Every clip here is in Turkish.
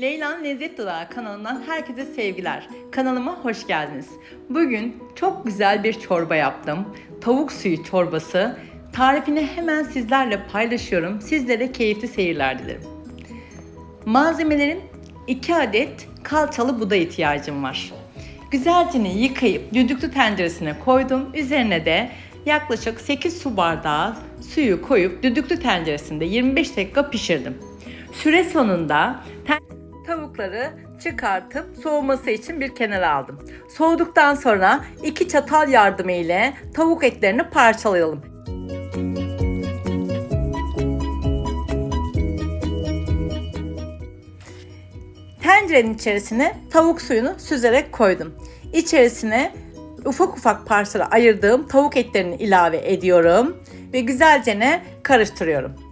Leyla'nın Lezzet Durağı kanalından herkese sevgiler. Kanalıma hoş geldiniz. Bugün çok güzel bir çorba yaptım. Tavuk suyu çorbası. Tarifini hemen sizlerle paylaşıyorum. Sizlere keyifli seyirler dilerim. Malzemelerim 2 adet kalçalı buğday ihtiyacım var. Güzelce yıkayıp düdüklü tenceresine koydum. Üzerine de yaklaşık 8 su bardağı suyu koyup düdüklü tenceresinde 25 dakika pişirdim. Süre sonunda tavukları çıkartıp soğuması için bir kenara aldım. Soğuduktan sonra iki çatal yardımı ile tavuk etlerini parçalayalım. Tencerenin içerisine tavuk suyunu süzerek koydum. İçerisine ufak ufak parçalara ayırdığım tavuk etlerini ilave ediyorum ve güzelce ne karıştırıyorum.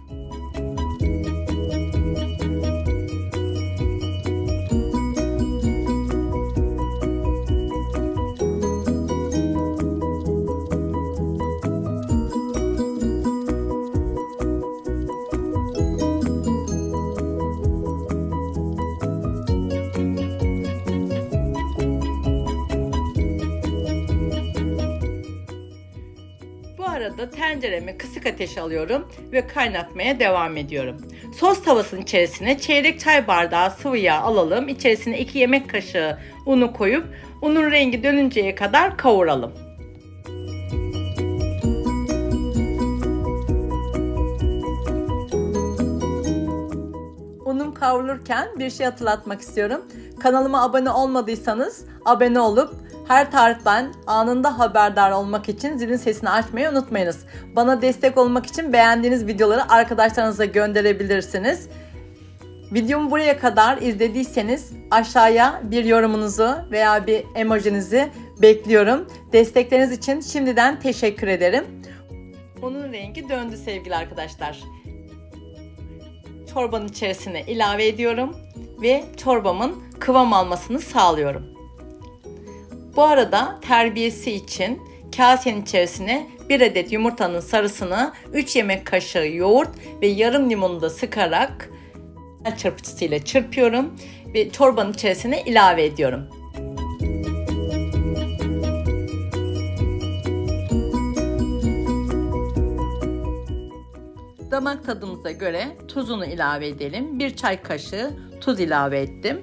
Bu arada tenceremi kısık ateşe alıyorum ve kaynatmaya devam ediyorum. Sos tavasının içerisine çeyrek çay bardağı sıvı yağ alalım. İçerisine 2 yemek kaşığı unu koyup unun rengi dönünceye kadar kavuralım. Unum kavrulurken bir şey hatırlatmak istiyorum. Kanalıma abone olmadıysanız abone olup her tariften anında haberdar olmak için zilin sesini açmayı unutmayınız. Bana destek olmak için beğendiğiniz videoları arkadaşlarınıza gönderebilirsiniz. Videomu buraya kadar izlediyseniz aşağıya bir yorumunuzu veya bir emojinizi bekliyorum. Destekleriniz için şimdiden teşekkür ederim. Onun rengi döndü sevgili arkadaşlar çorbanın içerisine ilave ediyorum ve çorbamın kıvam almasını sağlıyorum. Bu arada terbiyesi için kasenin içerisine 1 adet yumurtanın sarısını 3 yemek kaşığı yoğurt ve yarım limonu da sıkarak çırpıcısıyla çırpıyorum ve çorbanın içerisine ilave ediyorum. Damak tadımıza göre tuzunu ilave edelim. Bir çay kaşığı tuz ilave ettim.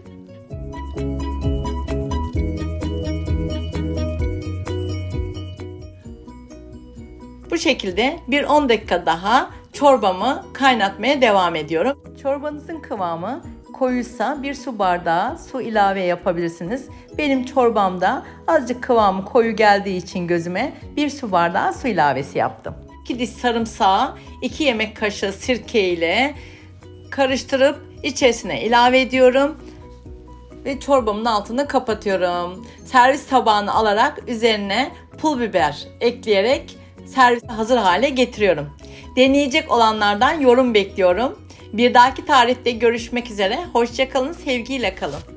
Bu şekilde bir 10 dakika daha çorbamı kaynatmaya devam ediyorum. Çorbanızın kıvamı koyuysa bir su bardağı su ilave yapabilirsiniz. Benim çorbamda azıcık kıvamı koyu geldiği için gözüme bir su bardağı su ilavesi yaptım. 2 diş sarımsağı 2 yemek kaşığı sirke ile karıştırıp içerisine ilave ediyorum ve çorbamın altını kapatıyorum. Servis tabağını alarak üzerine pul biber ekleyerek servise hazır hale getiriyorum. Deneyecek olanlardan yorum bekliyorum. Bir dahaki tarifte görüşmek üzere. Hoşçakalın, sevgiyle kalın.